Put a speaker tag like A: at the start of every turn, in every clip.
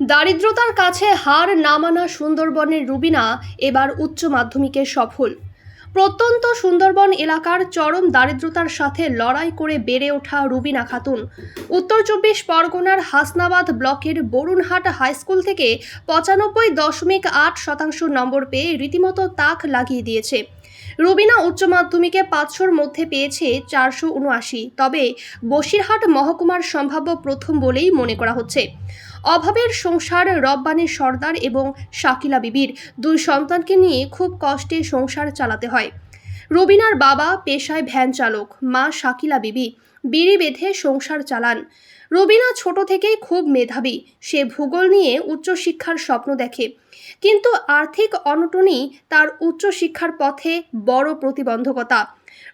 A: দারিদ্রতার কাছে হার না মানা সুন্দরবনের রুবিনা এবার উচ্চ মাধ্যমিকে সফল। প্রত্যন্ত সুন্দরবন এলাকার চরম দারিদ্রতার সাথে লড়াই করে বেড়ে ওঠা রুবিনা খাতুন। উত্তর চব্বিশ পরগনার হাসনাবাদ ব্লকের বরুণহাট হাইস্কুল থেকে পঁচানব্বই দশমিক আট শতাংশ নম্বর পেয়ে রীতিমতো তাক লাগিয়ে দিয়েছে। রুবিনা উচ্চ মাধ্যমিকে পাঁচশোর মধ্যে পেয়েছে চারশো উনআশি। তবে বসিরহাট মহকুমার সম্ভাব্য প্রথম বলেই মনে করা হচ্ছে। অভাবের সংসার, রব্বানী সর্দার এবং শাকিলা বিবির দুই সন্তানকে নিয়ে খুব কষ্টে সংসার চালাতে হয়। রবিনার বাবা পেশায় ভ্যান চালক, মা শাকিলা বিবি, বিড়ি বেঁধে সংসার চালান। রবিনা ছোট থেকেই খুব মেধাবী, সে ভূগোল নিয়ে উচ্চশিক্ষার স্বপ্ন দেখে। কিন্তু আর্থিক অনটনই তার উচ্চশিক্ষার পথে বড় প্রতিবন্ধকতা।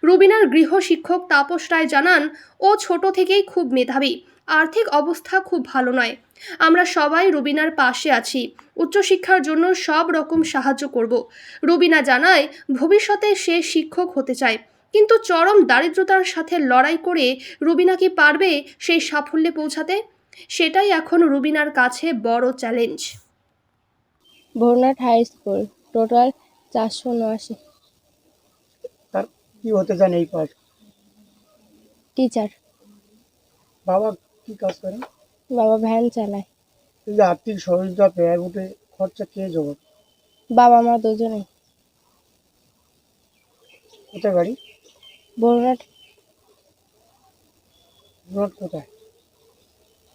A: রুবিনার গৃহশিক্ষক তাপস রায় জানান, ও ছোট থেকেই খুব মেধাবী। আর্থিক অবস্থা খুব ভালো নয়। আমরা সবাই রুবিনার পাশে আছি। উচ্চশিক্ষার জন্য সব রকম সাহায্য করব। রুবিনা জানায় ভবিষ্যতে সে শিক্ষক হতে চায়। কিন্তু চরম দারিদ্রতার সাথে লড়াই করে রুবিনা কি পারবে সেই সাফল্যে পৌঁছাতে? সেটাই এখন রুবিনার কাছে বড় challenge.
B: Bharnat high school total চারশো উনআশি।
C: কি হতে চান এই পাঠ?
B: টিচার।
C: বাবা কি কাজ করেন
B: বাবা ভ্যান চালায়।
C: এই যে আর্থিক সহযোগিতা ব্যয় উঠে খরচা কে জগৎ
B: বাবা মা দুজনেই।
C: কোথায় বাড়ি?
B: বরুণাট।
C: রোড কোথায়?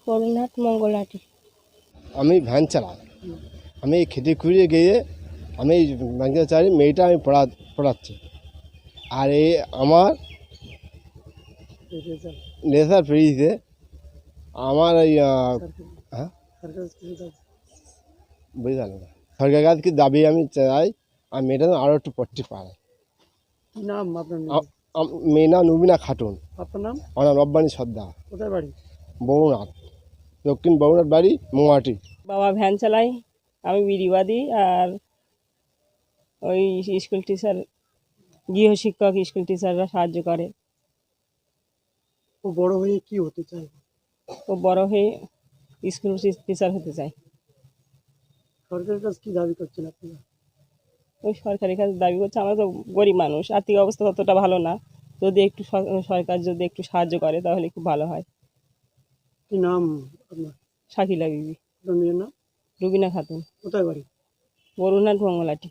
B: বরুণহাট মঙ্গলহাটি
D: আমি ভ্যান চালাই। আমি এই খেতে খুঁড়িয়ে গিয়ে আমি ব্যাংকে চাই মেয়েটা আমি পড়া পড়াচ্ছি। আর এই আমার নেশার পেরিয়েছে আমার এই হ্যাঁ? বুঝলাম না। সরকার কাছে কি দাবি আমি চাই? আর মেয়েটা আরও একটু পড়তে পারে।
C: নাম আপনার মেয়ে?
D: নাম নুবিনা খাতুন।
C: আপনার নাম?
D: আমার নাম রব্বানি সর্দার।
C: কোথায় বাড়ি?
D: বরুণাথ। দক্ষিণ বরুণাথ বাড়ি মোয়াটি
E: বাবা ভ্যান চালাই আমি বিড়িবাদী আর ওই স্কুল টিচার গৃহশিক্ষক স্কুল টিচাররা সাহায্য করে।
C: ও বড় হয়ে কি হতে চায়?
E: ও বড় হয়ে স্কুল টিচার হতে চায়।
C: সরকারের কাছে কি দাবি করছেন আপনারা
E: ওই সরকারের কাছে দাবি করছে আমরা তো গরিব মানুষ আর্থিক অবস্থা ততটা ভালো না। যদি একটু সরকার যদি একটু সাহায্য করে তাহলে খুব ভালো হয়।
C: কি নাম আপনার?
E: শাকিলা বিবি।
C: নাম?
E: রুবিনা খাতুন।
C: কোথায় বাড়ি?
E: বরুণাথ মঙ্গলাটি